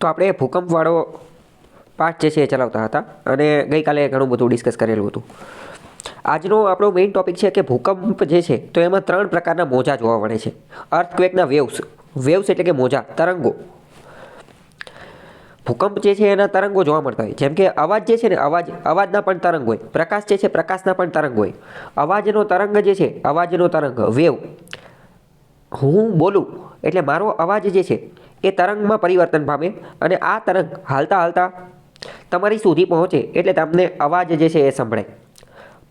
તો આપણે ભૂકંપવાળો પાઠ જે છે એ ચલાવતા હતા અને ગઈકાલે ઘણું બધું ડિસ્કસ કરેલું હતું. આજનો આપણો મેઇન ટોપિક છે કે ભૂકંપ જે છે તો એમાં ત્રણ પ્રકારના મોજા જોવા મળે છે. અર્થક્વેકના વેવ્સ વેવ્સ એટલે કે મોજા, તરંગો. ભૂકંપ જે છે એના તરંગો જોવા મળતા હોય. જેમ કે અવાજ જે છે ને, અવાજ, અવાજના પણ તરંગ હોય. પ્રકાશ જે છે, પ્રકાશના પણ તરંગ હોય. અવાજનો તરંગ જે છે, અવાજનો તરંગ. વેવ હું બોલું એટલે મારો અવાજ જે છે એ તરંગમાં પરિવર્તન પામે અને આ તરંગ હાલતા હાલતા તમારી સુધી પહોંચે એટલે તમને અવાજ જે છે એ સંભળાય.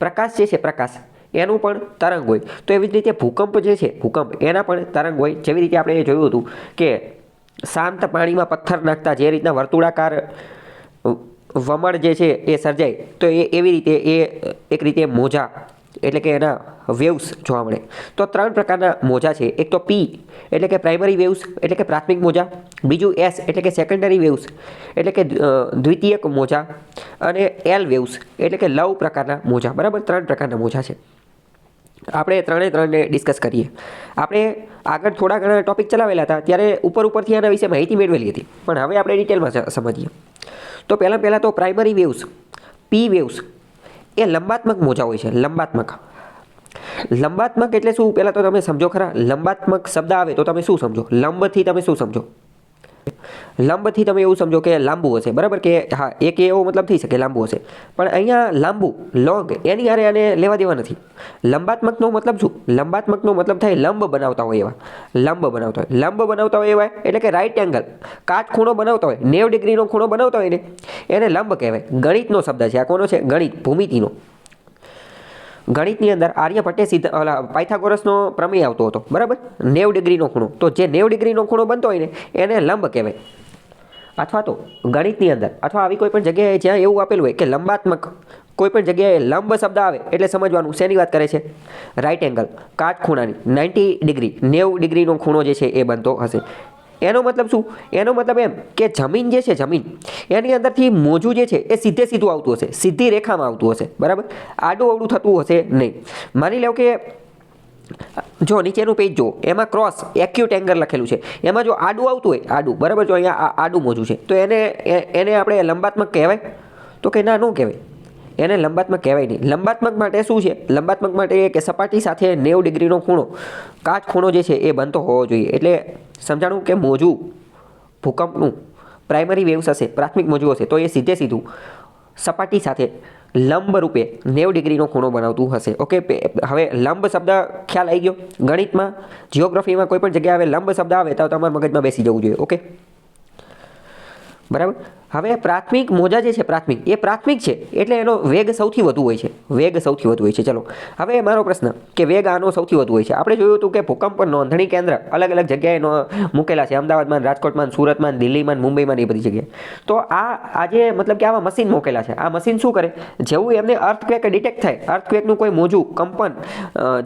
પ્રકાશ જે છે પ્રકાશ, એનું પણ તરંગ હોય. તો એવી જ રીતે ભૂકંપ જે છે, ભૂકંપ, એના પણ તરંગ હોય. જેવી રીતે આપણે જોયું હતું કે શાંત પાણીમાં પથ્થર નાખતા જે રીતના વર્તુળાકાર વમળ જે છે એ સર્જાય, તો એ એવી રીતે એ એક રીતે મોજા એટલે કે એના વેવ્સ જોવા મળે. તો ત્રણ પ્રકારના મોજા છે. એક તો પી એટલે કે પ્રાઇમરી વેવ્સ એટલે કે પ્રાથમિક મોજા. બીજું એસ એટલે કે સેકન્ડરી વેવ્સ એટલે કે દ્વિતીયક મોજા. અને એલ વેવ્સ એટલે કે લવ પ્રકારના મોજા. બરાબર? ત્રણ પ્રકારના મોજા છે. આપણે ત્રણે ત્રણને ડિસ્કસ કરીએ. આપણે આગળ થોડા ઘણા ટોપિક ચલાવેલા હતા. ત્યારે ઉપર ઉપરથી આના વિશે માહિતી મેળવેલી હતી. પણ હવે આપણે ડિટેલમાં સમજીએ. તો પહેલાં પહેલાં તો પ્રાઇમરી વેવ્સ પી વેવ્સ એ લંબાત્મક મોજા હોય છે, લંબાત્મક. લંબાત્મક એટલે શું? પહેલાં તો તમે સમજો ખરા. લંબાત્મક શબ્દ આવે તો તમે શું સમજો? લંબથી તમે શું સમજો? લંબથી તમે એવું સમજો કે લાંબુ હશે, બરાબર? કે હા એક એવો મતલબ થઈ શકે લાંબુ હશે. પણ અહીંયા લાંબુ, લોંગ, એની હારે આને લેવા દેવા નથી. લંબાત્મકનો મતલબ શું? લંબાત્મકનો મતલબ થાય લંબ બનાવતા હોય એવા. લંબ બનાવતા હોય. લંબ બનાવતા હોય એવા એટલે કે રાઇટ એંગલ કાટ ખૂણો બનાવતા હોય. નેવ ડિગ્રીનો ખૂણો બનાવતા હોય ને એને લંબ કહેવાય. ગણિતનો શબ્દ છે. આ કોનો છે? ગણિત, ભૂમિતિનો. ગણિતની અંદર આર્યભટ્ટે સીધા ઓલા પાયથાગોરસનો પ્રમેય આવતો હતો, બરાબર? નેવ ડિગ્રીનો ખૂણો. તો જે નેવ ડિગ્રીનો ખૂણો બનતો હોય ને, એને લંબ કહેવાય. અથવા તો ગણિતની અંદર, અથવા આવી કોઈ પણ જગ્યાએ જ્યાં એવું આપેલું હોય કે લંબાત્મક કોઈ પણ જગ્યાએ લંબ શબ્દ આવે એટલે સમજવાનું શેની વાત કરે છે? રાઈટ એંગલ કાટ ખૂણાની નાઇન્ટી ડિગ્રી નેવ ડિગ્રીનો ખૂણો જે છે એ બનતો હશે. એનો મતલબ શું? એનો મતલબ એમ કે જમીન જે છે, જમીન, એની અંદરથી મોજું જે છે, એ સીધે સીધું આવતું હશે, સીધી રેખામાં આવતું હશે, બરાબર? આડું અવડું થતું હશે નહીં. માની લો કે, જો નીચેનું પેજ જો એમાં ક્રોસ એક્યુટ એંગલ લખેલું છે. એમાં જો આડું આવતું હોય, આડું, બરાબર? જો અહીંયા આડું મોજું છે, તો એને એને આપણે લંબાત્મક કહેવાય? તો કે ના, ન કહેવાય. એને લંબાત્મક કહેવાય નહીં. લંબાત્મક માટે શું છે? લંબાત્મક માટે એ કે સપાટી સાથે નેવ ડિગ્રીનો ખૂણો, કાચ ખૂણો જે છે એ બનતો હોવો જોઈએ. એટલે સમજાણું કે મોજું ભૂકંપનું પ્રાઇમરી વેવ્સ હશે, પ્રાથમિક મોજું હશે, તો એ સીધે સીધું સપાટી સાથે લંબ રૂપે નેવ ડિગ્રીનો ખૂણો બનાવતું હશે. ઓકે હવે લંબ શબ્દ ખ્યાલ આવી ગયો? ગણિતમાં જિયોગ્રાફીમાં કોઈ પણ જગ્યાએ લંબ શબ્દ આવે, તો તમારા મગજમાં બેસી જવું જોઈએ. ઓકે બરાબર? હવે પ્રાથમિક મોજા જે છે, પ્રાથમિક, એ પ્રાથમિક છે, એટલે એનો વેગ સૌથી વધુ હોય છે. વેગ સૌથી વધુ હોય છે. ચલો, હવે મારો પ્રશ્ન કે વેગ આનો સૌથી વધુ હોય છે. આપણે જોયું હતું કે ભૂકંપ નોંધણી કેન્દ્ર અલગ અલગ જગ્યાએ મૂકેલા છે. અમદાવાદમાં, રાજકોટમાં, સુરતમાં, દિલ્હીમાં, મુંબઈમાં એ બધી જગ્યાએ. તો આ આજે મતલબ કે આવા મશીન મૂકેલા છે, આ મશીન શું કરે? જેવું એમને અર્થક્વેક ડિટેક્ટ થાય અર્થક્વેકનું કોઈ મોજું, કંપન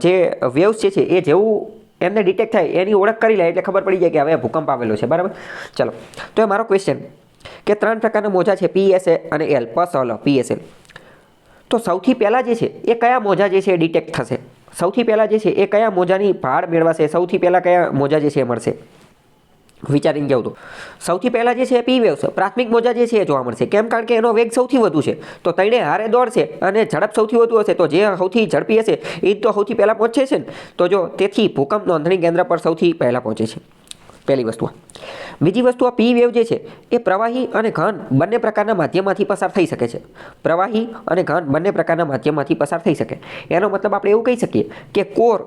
જે વેવ્સ જે છે, એ જેવું એમને ડિટેક્ટ થાય, એની ઓળખ કરી લે એટલે ખબર પડી જાય કે હવે ભૂકંપ આવેલો છે. બરાબર? ચલો, તો એ મારો ક્વેશ્ચન કે ત્રણ પ્રકારના મોજા છે પીએસએ અને એલ. પસલ પીએસએલ તો સૌથી પહેલાં જે છે, એ કયા મોજા જે છે એ ડિટેક્ટ થશે? સૌથી પહેલાં જે છે, એ કયા મોજાની ભાડ મેળવાશે? સૌથી પહેલાં કયા મોજા જે છે એ મળશે? વિચારીને કહું તો? સૌથી પહેલાં જે છે પી વેવ્સ પ્રાથમિક મોજા જે છે એ જોવા મળશે. કેમ? કારણ કે એનો વેગ સૌથી વધુ છે. તો તણે હારે દોડશે અને ઝડપ સૌથી વધુ હશે. તો જે સૌથી ઝડપી હશે એ તો સૌથી પહેલાં પહોંચે છે ને? તો જો, તેથી ભૂકંપ નોંધણી કેન્દ્ર પર સૌથી પહેલાં પહોંચે છે. પહેલી વસ્તુ. બીજી વસ્તુ આ પી વેવ જે છે, એ પ્રવાહી અને ઘન બંને પ્રકારના માધ્યમમાંથી પસાર થઈ શકે છે. પ્રવાહી અને ઘન બંને પ્રકારના માધ્યમમાંથી પસાર થઈ શકે. એનો મતલબ આપણે એવું કહી શકીએ કે કોર,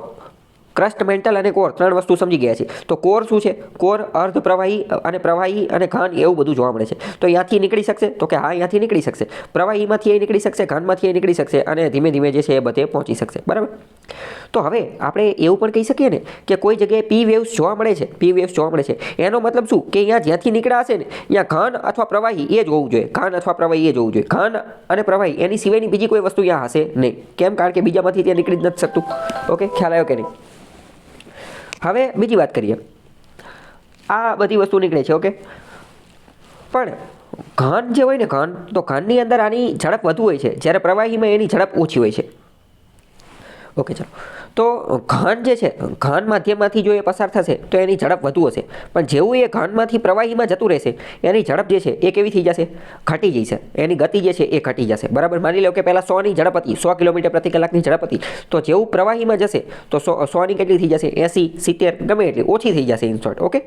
ક્રસ્ટ, મેન્ટલ અને કોર ત્રણ વસ્તુ સમજી ગયા છે તો કોર શું છે? કોર અર્ધ પ્રવાહી અને પ્રવાહી અને ઘન એવું બધું જોવા મળે છે. તો અહીંયાથી નીકળી શકશે? તો કે હા અહીંયાથી નીકળી શકશે. પ્રવાહીમાંથી એ નીકળી શકશે, ઘનમાંથી એ નીકળી શકશે અને ધીમે ધીમે જે છે એ બધે પહોંચી શકશે. બરાબર? તો હવે આપણે એવું પણ કહી શકીએ ને કે કોઈ જગ્યાએ પી વેવ્સ જોવા મળે છે, પી વેવ્સ જોવા મળે છે. એનો મતલબ શું? કે અહીંયા જ્યાંથી નીકળ્યા હશે ને, અહીંયા ઘન અથવા પ્રવાહી એ જ હોવું જોઈએ. ઘન અથવા પ્રવાહી એ જ હોવું જોઈએ. ઘન અને પ્રવાહી, એની સિવાયની બીજી કોઈ વસ્તુ અહીંયા હશે નહીં. કેમ? કારણ કે બીજામાંથી ત્યાં નીકળી જ નથી શકતું. ઓકે? ખ્યાલ આવ્યો કે નહીં? હવે બીજી વાત કરીએ. આ બધી વસ્તુ નીકળે છે, ઓકે? પણ ઘન જે હોય ને ઘન, તો ઘનની અંદર આની ઝડપ વધુ હોય છે. જ્યારે પ્રવાહીમાં એની ઝડપ ઓછી હોય છે. ઓકે, ચલો. તો ઘન જે છે, ઘન માધ્યમમાંથી જો એ પસાર થશે, તો એની ઝડપ વધુ હશે. પણ જેવું એ ઘનમાંથી પ્રવાહીમાં જતું રહેશે, એની ઝડપ જે છે, એ કેવી થઈ જશે? ઘટી જશે એની ગતિ જે છે, એ ઘટી જશે. બરાબર? માની લો કે પહેલાં સોની ઝડપ હતી, સો કિલોમીટર પ્રતિ કલાકની ઝડપ હતી. તો જેવું પ્રવાહીમાં જશે, તો સો, સોની કેટલી થઈ જશે? એંસી, સિત્તેર, ગમે એટલી. ઓછી થઈ જશે ઇન ઓકે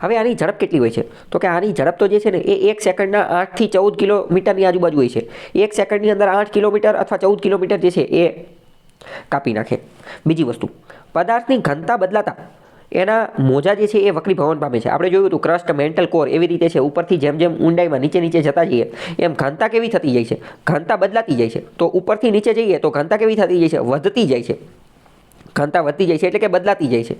હવે આની ઝડપ કેટલી હોય છે? તો કે આની ઝડપ તો જે છે ને, એ એક સેકન્ડના આઠથી ચૌદ કિલોમીટરની આજુબાજુ હોય છે. એક સેકન્ડની અંદર આઠ કિલોમીટર અથવા ચૌદ કિલોમીટર જે છે, એ કાપી નાખે. બીજી વસ્તુ, પદાર્થની ઘનતા બદલાતા. એના મોજા જે છે એ વક્રીભવન પામે છે. આપણે જોયું હતું ક્રસ્ટ મેન્ટલ કોર એવી રીતે છે. ઉપરથી જેમ જેમ ઊંડાઈમાં નીચે નીચે જતા જઈએ, એમ ઘનતા કેવી થતી જાય છે? ઘનતા બદલાતી જાય છે. તો ઉપરથી નીચે જઈએ, તો ઘનતા કેવી થતી જાય છે? વધતી જાય છે. ઘનતા વધતી જાય છે એટલે કે બદલાતી જાય છે.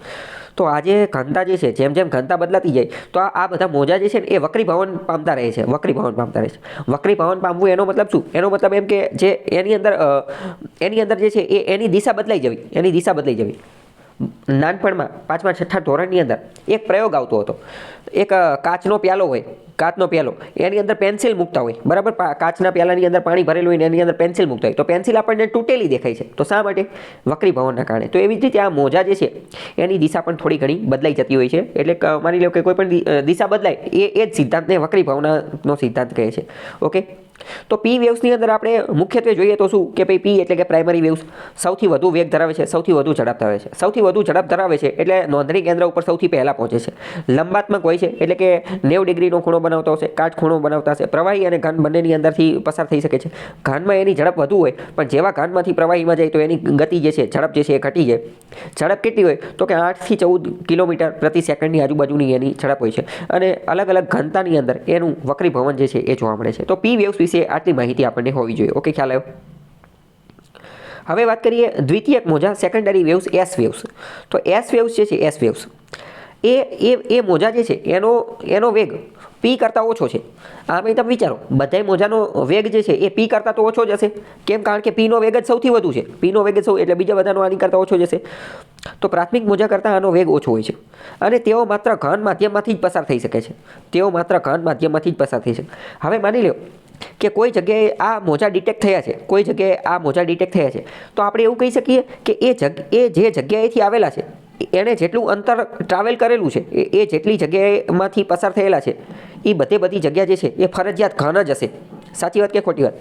તો આજે ઘનતા જે છે, જેમ જેમ ઘનતા બદલાતી જાય, તો આ બધા મોજા જે છે ને, એ વક્રીભવન પામતા રહે છે વક્રીભવન પામતા રહે છે. વક્રીભવન પામવું એનો મતલબ શું? એનો મતલબ એમ કે જે એની અંદર એની અંદર જે છે, એ એની દિશા બદલાઈ જવી, એની દિશા બદલાઈ જવી. નાનપણમાં, પાંચમા, છઠ્ઠા ધોરણની અંદર એક પ્રયોગ આવતો હતો. એક કાચનો પ્યાલો હોય, કાચનો પ્યાલો, એની અંદર પેન્સિલ મૂકતા હોય. બરાબર? કાચના પ્યાલાની અંદર પાણી ભરેલું હોય ને એની અંદર પેન્સિલ મૂકતા હોય. તો પેન્સિલ આપણને તૂટેલી દેખાય છે. તો શા માટે? વક્રી ભવનના કારણે. તો એવી જ રીતે આ મોજા જે છે, એની દિશા પણ થોડી ઘણી બદલાઈ જતી હોય છે. એટલે માની લો કે કોઈ પણ દિશા બદલાય, એ એ જ સિદ્ધાંતને વક્રી વક્રીભવનનો સિદ્ધાંત કહે છે. ઓકે? તો પી વેવ્સની અંદર આપણે મુખ્યત્વે જોઈએ તો શું? કે ભાઈ પી એટલે કે પ્રાઇમરી વેવ્સ સૌથી વધુ વેગ ધરાવે છે, સૌથી વધુ ઝડપ ધરાવે છે. સૌથી વધુ ઝડપ ધરાવે છે એટલે નોંધણી કેન્દ્ર ઉપર સૌથી પહેલાં પહોંચે છે. લંબાત્મક હોય છે એટલે કે નેવ ડિગ્રીનો ખૂણો બનાવતો હશે, કાચ ખૂણો બનાવતા હશે. પ્રવાહી અને ઘન બંનેની અંદરથી પસાર થઈ શકે છે. ઘનમાં એની ઝડપ વધુ હોય, પણ જેવા ઘનમાંથી પ્રવાહીમાં જાય તો એની ગતિ જે છે, ઝડપ જે છે એ ઘટી જાય. ઝડપ કેટલી હોય? તો કે આઠથી ચૌદ કિલોમીટર પ્રતિ સેકન્ડની આજુબાજુની એની ઝડપ હોય છે. અને અલગ અલગ ઘનતાની અંદર એનું વક્રીભવન જે છે એ જોવા મળે છે. તો પી વેવ્સ વિશે આટલી માહિતી આપણને હોવી જોઈએ. ઓકે ખ્યાલ આવ્યો? હવે વાત કરીએ દ્વિતીયક મોજા સેકન્ડરી વેવ્સ એસ વેવ્સ તો એસ વેવ્સ જે છે એસ વેવ્સ એ એ એ મોજા જે છે, એનો એનો વેગ પી કરતાં ઓછો છે. આમે તમે વિચારો, બધાય મોજાનો વેગ જે છે, એ પી કરતાં તો ઓછો જ હશે. કેમ? કારણ કે પીનો વેગ જ સૌથી વધુ છે. પીનો વેગ જ સૌ, એટલે બીજા બધાનો આની કરતાં ઓછો જશે તો પ્રાથમિક મોજા કરતાં આનો વેગ ઓછો હોય છે. અને તેઓ માત્ર ઘન માધ્યમમાંથી જ પસાર થઈ શકે છે. તેઓ માત્ર ઘન માધ્યમમાંથી જ પસાર થઈ શકે. હવે માની લો કે કોઈ જગ્યાએ આ મોજા ડિટેક્ટ થયા છે, કોઈ જગ્યાએ આ મોજા ડિટેક્ટ થયા છે. તો આપણે એવું કહી શકીએ કે એ જગ, એ જે જગ્યાએથી આવેલા છે, એણે જેટલું અંતર ટ્રાવેલ કરેલું છે એ જેટલી જગ્યાએમાંથી પસાર થયેલા છે, એ બધે બધી જગ્યા જે છે, એ ફરજિયાત ઘન જ હશે. સાચી વાત કે ખોટી વાત?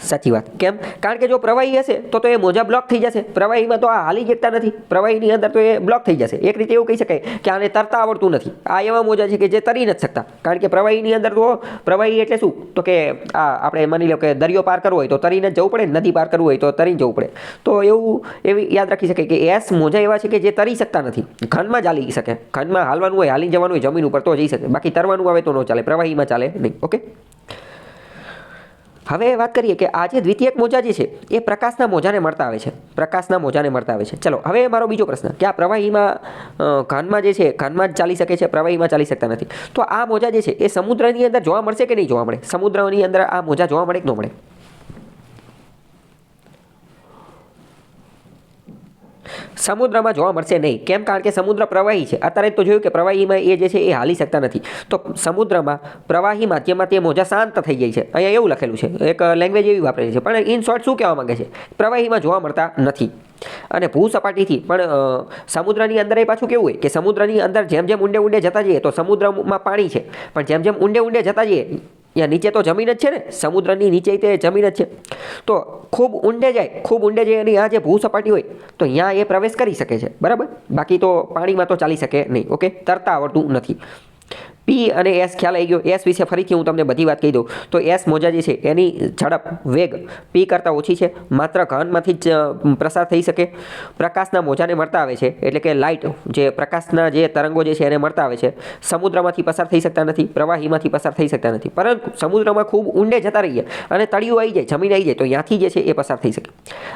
સાચી વાત. કેમ? કારણ કે જો પ્રવાહી હશે, તો તો એ મોજા બ્લોક થઈ જશે. પ્રવાહીમાં તો આ હાલી શકતા નથી. પ્રવાહીની અંદર તો એ બ્લોક થઈ જશે. એક રીતે એવું કહી શકાય કે આને તરતા આવડતું નથી. આ એવા મોજા છે કે જે તરી નથી શકતા. કારણ કે પ્રવાહીની અંદર તો પ્રવાહી એટલે શું? તો કે આ આપણે માની લો કે દરિયો પાર કરવો હોય તો તરીને જ જવું પડે, નદી પાર કરવું હોય તો તરીને જવું પડે. તો એવું એવી યાદ રાખી શકાય કે એસ મોજા એવા છે કે જે તરી શકતા નથી. ઘનમાં ચાલી શકે. ઘનમાં હાલવાનું હોય, હાલી જવાનું હોય, જમીન ઉપર તો જઈ શકે. બાકી તરવાનું આવે તો ન ચાલે. પ્રવાહીમાં ચાલે નહીં. ઓકે? હવે વાત કરીએ કે આ જે દ્વિતીયક મોજા જે છે, એ પ્રકાશના મોજાને મળતા આવે છે. પ્રકાશના મોજાને મળતા આવે છે. ચલો, હવે મારો બીજો પ્રશ્ન. કે આ પ્રવાહીમાં ઘનમાં જે છે, ઘનમાં જ ચાલી શકે છે, પ્રવાહીમાં ચાલી શકતા નથી. તો આ મોજા જે છે, એ સમુદ્રની અંદર જોવા મળશે કે નહીં જોવા મળે? સમુદ્રની અંદર આ મોજા જોવા મળે કે ન મળે? સમુદ્રમાં જોવા મળશે નહીં. કેમ? કારણ કે સમુદ્ર પ્રવાહી છે. અત્યારે તો જોયું કે પ્રવાહીમાં એ જે છે એ હાલી શકતા નથી. તો સમુદ્રમાં પ્રવાહી માધ્યમમાં તે મોજા શાંત થઈ જાય છે. અહીંયા એવું લખેલું છે. એક લેંગ્વેજ એવી વાપરેલી છે. પણ ઇન શોર્ટ શું કહેવા માંગે છે? પ્રવાહીમાં જોવા મળતા નથી. અને ભૂ સપાટીથી પણ સમુદ્રની અંદર એ પાછું કેવું હોય કે સમુદ્રની અંદર જેમ જેમ ઊંડે ઊંડે જતા જઈએ તો સમુદ્રમાં પાણી છે. પણ જેમ જેમ ઊંડે ઊંડે જતા જઈએ ત્યાં નીચે તો જમીન જ છે ને? સમુદ્રની નીચે તે જમીન જ છે. તો ખૂબ ઊંડે જાય, ખૂબ ઊંડે જાય અને આ જે ભૂ સપાટી હોય, તો ત્યાં એ પ્રવેશ કરી શકે છે. બરાબર? બાકી તો પાણીમાં તો ચાલી શકે નહીં, ઓકે? તરતા આવડતું નથી. પી અને એસ ખ્યાલ આવી ગયો. એસ વિશે ફરીથી હું તમને બધી વાત કહી દઉં. તો એસ મોજા જે છે, એની ઝડપ, વેગ, પી કરતાં ઓછી છે. માત્ર ઘનમાંથી જ પ્રસાર થઈ શકે. પ્રકાશના મોજાને મળતા આવે છે. એટલે કે લાઇટ, જે પ્રકાશના જે તરંગો જે છે, એને મળતા આવે છે. સમુદ્રમાંથી પસાર થઈ શકતા નથી. પ્રવાહીમાંથી પસાર થઈ શકતા નથી. પરંતુ સમુદ્રમાં ખૂબ ઊંડે જતા રહીએ અને તળિયું આવી જાય, જમીન આવી જાય, તો ત્યાંથી જે છે, એ પસાર થઈ શકે.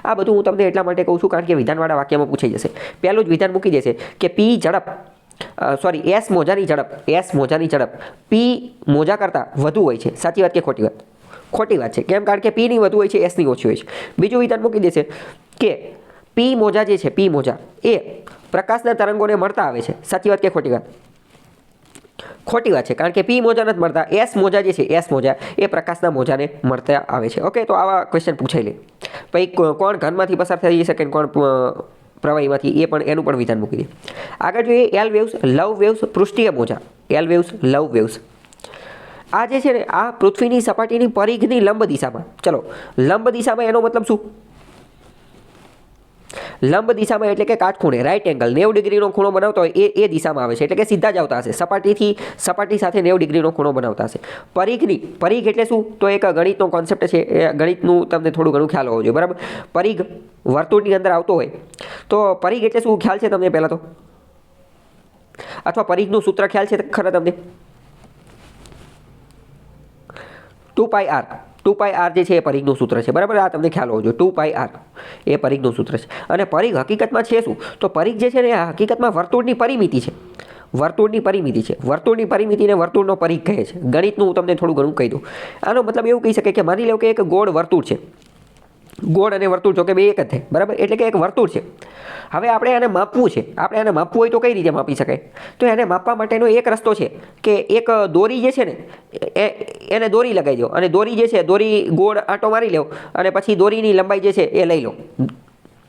આ બધું હું તમને એટલા માટે કહું છું, કારણ કે વિધાનવાળા વાક્યમાં પૂછાઈ જશે. પહેલું જ વિધાન મૂકી દેશે કે પી ઝડપ સોરી એસ મોજાની ઝડપ એસ મોજાની ઝડપ. પી મોજા કરતાં વધુ હોય છે. સાચી વાત કે ખોટી વાત? ખોટી વાત છે. કેમ? કારણ કે પીની વધુ હોય છે એસની ઓછી હોય છે. બીજું વિધાન મૂકી દેશે કે પી મોજા જે છે પી મોજા, એ પ્રકાશના તરંગોને મળતા આવે છે. સાચી વાત કે ખોટી વાત? ખોટી વાત છે. કારણ કે પી મોજા નથી મળતા એસ મોજા જે છે એસ મોજા, એ પ્રકાશના મોજાને મળતા આવે છે. ઓકે તો આવા ક્વેશ્ચન પૂછાઈ લે. પછી કોણ ઘનમાંથી પસાર થઈ શકે કોણ પ્રવાહીમાંથી એ પણ એનું પણ વિધાન મૂકી દે. આગળ જોઈએ એલ વેવ્સ લવ વેવ્સ પૃષ્ઠીય મોજા. એલ વેવ્સ લવ વેવ્સ આ જે છે ને, આ પૃથ્વીની સપાટીની પરિઘની લંબ દિશામાં. ચલો, લંબ દિશામાં એનો મતલબ શું? લંબ દિશામાં એટલે કે કાટખૂણે રાઈટ એંગલ નેવ ડિગ્રીનો ખૂણો બનાવતો હોય એ એ દિશામાં આવે છે. એટલે કે સીધા જ આવતા હશે. સપાટીથી, સપાટી સાથે નેવ ડિગ્રીનો ખૂણો બનાવતા હશે. પરિઘની, પરિઘ એટલે શું? તો એક ગણિતનો કોન્સેપ્ટ છે, એ ગણિતનું તમને થોડું ઘણું ખ્યાલ હોવો જોઈએ, બરાબર? પરિઘ વર્તુળની અંદર આવતો હોય. તો પરિઘ એટલે શું? ખ્યાલ છે તમને પહેલાં તો? અથવા પરિઘનું સૂત્ર ખ્યાલ છે ખરા તમને? Two pi R. Two pi R જે છે એ પરિઘનું સૂત્ર છે. બરાબર? આ તમને ખ્યાલ હોવો જોઈએ. ટુ પાઈ આર એ પરિઘનું સૂત્ર છે. અને પરિઘ હકીકતમાં છે શું? તો પરિઘ જે છે ને હકીકતમાં વર્તુળની પરિમિતિ છે. વર્તુળની પરિમિતિ છે. વર્તુળની પરિમિતિને વર્તુળનો પરિઘ કહે છે. ગણિતનું હું તમને થોડું ઘણું કહી દઉં. આનો મતલબ એવું કહી શકે કે માની લો કે એક ગોળ વર્તુળ છે. ગોળ અને વર્તુળ જોકે બે એક જ થાય. બરાબર? એટલે કે એક વર્તુળ છે. હવે આપણે આને માપવું છે. આપણે આને માપવું હોય તો કઈ રીતે માપી શકાય? તો એને માપવા માટેનો એક રસ્તો છે કે એક દોરી જે છે ને, એ, એને દોરી લગાવી દો અને દોરી જે છે, દોરી ગોળ આંટો મારી લો અને પછી દોરીની લંબાઈ જે છે એ લઈ લો.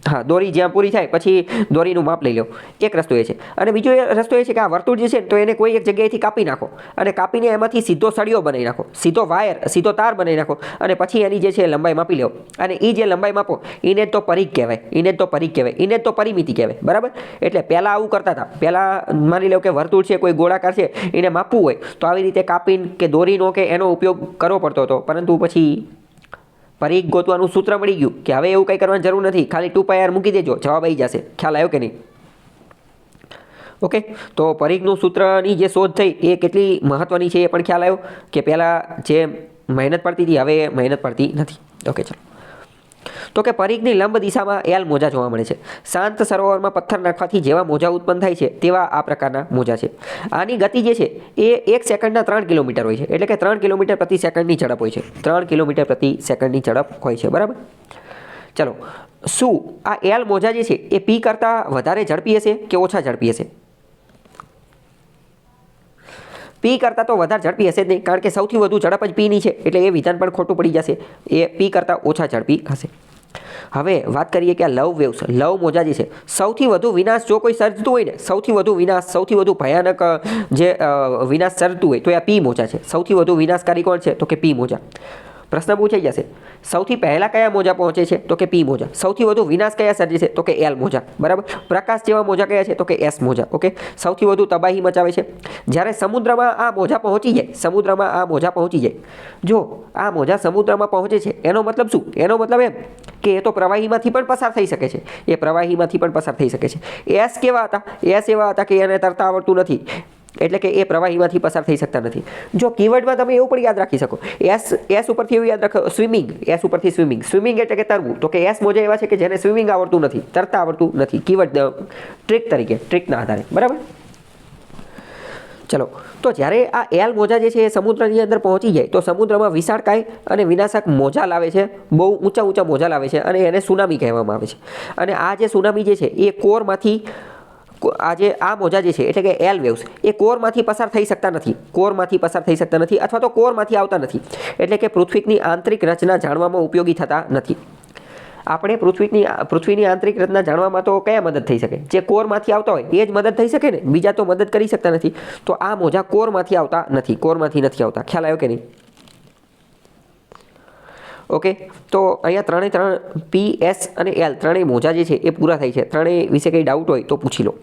હા, દોરી જ્યાં પૂરી થાય, પછી દોરીનું માપ લઈ લો. એક રસ્તો એ છે. અને બીજો એ રસ્તો એ છે કે આ વર્તુળ જે છે તો એને કોઈ એક જગ્યાએથી કાપી નાખો. અને કાપીને એમાંથી સીધો સળિયો બનાવી નાખો. સીધો વાયર, સીધો તાર બનાવી નાખો. અને પછી એની જે છે લંબાઈ માપી લો. અને એ જે લંબાઈ માપો એને તો પરિઘ કહેવાય એને તો પરિઘ કહેવાય એને તો પરિમિતિ કહેવાય. બરાબર? એટલે પહેલાં આવું કરતા હતા. પહેલાં માની લો કે વર્તુળ છે, કોઈ ગોળાકાર છે, એને માપવું હોય, તો આવી રીતે કાપીને કે દોરીનો કે એનો ઉપયોગ કરવો પડતો હતો. પરંતુ પછી પરિઘ ગોતવાનું સૂત્ર મળી ગયું કે હવે એવું કંઈ કરવાની જરૂર નથી. ખાલી ટુ પાયર મૂકી દેજો. જવાબ આવી જશે. ખ્યાલ આવ્યો કે નહીં? ઓકે, તો પરિઘનું સૂત્રની જે શોધ થઈ એ કેટલી મહત્ત્વની છે એ પણ ખ્યાલ આવ્યો કે પહેલાં જે મહેનત પડતી હતી, હવે મહેનત પડતી નથી. ઓકે, ચલો. તો કે પરિઘની લંબ દિશામાં એલ મોજા જોવા મળે છે. શાંત સરોવરમાં પથ્થર નાખવાથી જેવા મોજા ઉત્પન્ન થાય છે, તેવા આ પ્રકારના મોજા છે. આની ગતિ જે છે, એ એક સેકન્ડના ત્રણ કિલોમીટર હોય છે. એટલે કે ત્રણ કિલોમીટર પ્રતિ સેકન્ડની ઝડપ હોય છે. ત્રણ કિલોમીટર પ્રતિ સેકન્ડની ઝડપ હોય છે. બરાબર? ચલો. શું આ એલ મોજા જે છે, એ પી કરતાં વધારે ઝડપી હશે કે ઓછા ઝડપી હશે? પી કરતાં તો વધારે ઝડપી હશે જ નહીં, કારણ કે સૌથી વધુ ઝડપ જ પીની છે, એટલે એ વિધાન પણ ખોટું પડી જશે. એ પી કરતાં ઓછા ઝડપી હશે. હવે વાત કરીએ કે આ લવ વેવ્સ, લવ મોજા જે છે. સૌથી વધુ વિનાશ જો કોઈ સર્જતું હોય ને, સૌથી વધુ વિનાશ, સૌથી વધુ ભયાનક જે વિનાશ સર્જતું હોય તો એ આ પી મોજા છે. સૌથી વધુ વિનાશકારી કોણ છે? તો કે પી મોજા. પ્રશ્ન પૂછાઈ જશે. સૌથી પહેલાં કયા મોજા પહોંચે છે? તો કે પી મોજા. સૌથી વધુ વિનાશ કયા સર્જે છે? તો કે એલ મોજા. બરાબર? પ્રકાશ જેવા મોજા કયા છે? તો કે એસ મોજા. ઓકે? સૌથી વધુ તબાહી મચાવે છે? જ્યારે સમુદ્રમાં આ મોજા પહોંચી જાય, સમુદ્રમાં આ મોજા પહોંચી જાય. જો આ મોજા સમુદ્રમાં પહોંચે છે, એનો મતલબ શું? એનો મતલબ એમ કે એ તો પ્રવાહીમાંથી પણ પસાર થઈ શકે છે. એ પ્રવાહીમાંથી પણ પસાર થઈ શકે છે. એસ કેવા હતા? એસ એવા હતા કે એને તરતા આવડતું નથી. એટલે કે એ પ્રવાહીમાંથી પસાર થઈ શકતા નથી. જો કીવર્ડમાં તમે એવું પણ યાદ રાખી શકો એસ એસ ઉપરથી એવું યાદ રાખો સ્વિમિંગ એસ ઉપરથી સ્વિમિંગ સ્વિમિંગ એટલે કે તરવું. તો કે એસ મોજા એવા છે કે જેને સ્વિમિંગ આવડતું નથી, તરતા આવડતું નથી. કીવર્ડ ટ્રીક તરીકે ટ્રીકના આધારે. બરાબર? ચલો, તો જ્યારે આ એલ મોજા જે છે એ સમુદ્રની અંદર પહોંચી જાય, તો સમુદ્રમાં વિશાળકાય અને વિનાશક મોજા લાવે છે, બહુ ઊંચા ઊંચા મોજા લાવે છે અને એને સુનામી કહેવામાં આવે છે. અને આ જે સુનામી જે છે, એ કોરમાંથી આ જે આ મોજા જે છે, એટલે કે એલ વેવ્સ એ કોરમાંથી પસાર થઈ શકતા નથી. કોરમાંથી પસાર થઈ શકતા નથી અથવા તો કોરમાંથી આવતા નથી. એટલે કે પૃથ્વીની આંતરિક રચના જાણવામાં ઉપયોગી થતા નથી. આપણે પૃથ્વીની પૃથ્વીની આંતરિક રચના જાણવામાં તો કયા મદદ થઈ શકે? જે કોરમાંથી આવતા હોય, એ જ મદદ થઈ શકે ને? બીજા તો મદદ કરી શકતા નથી. તો આ મોજા કોરમાંથી આવતા નથી, કોરમાંથી નથી આવતા. ખ્યાલ આવ્યો કે નહીં? ઓકે, તો અહીંયા ત્રણે ત્રણ પી એસ અને એલ ત્રણેય મોજા જે છે, એ પૂરા થાય છે. ત્રણેય વિશે કંઈ ડાઉટ હોય તો પૂછી લો.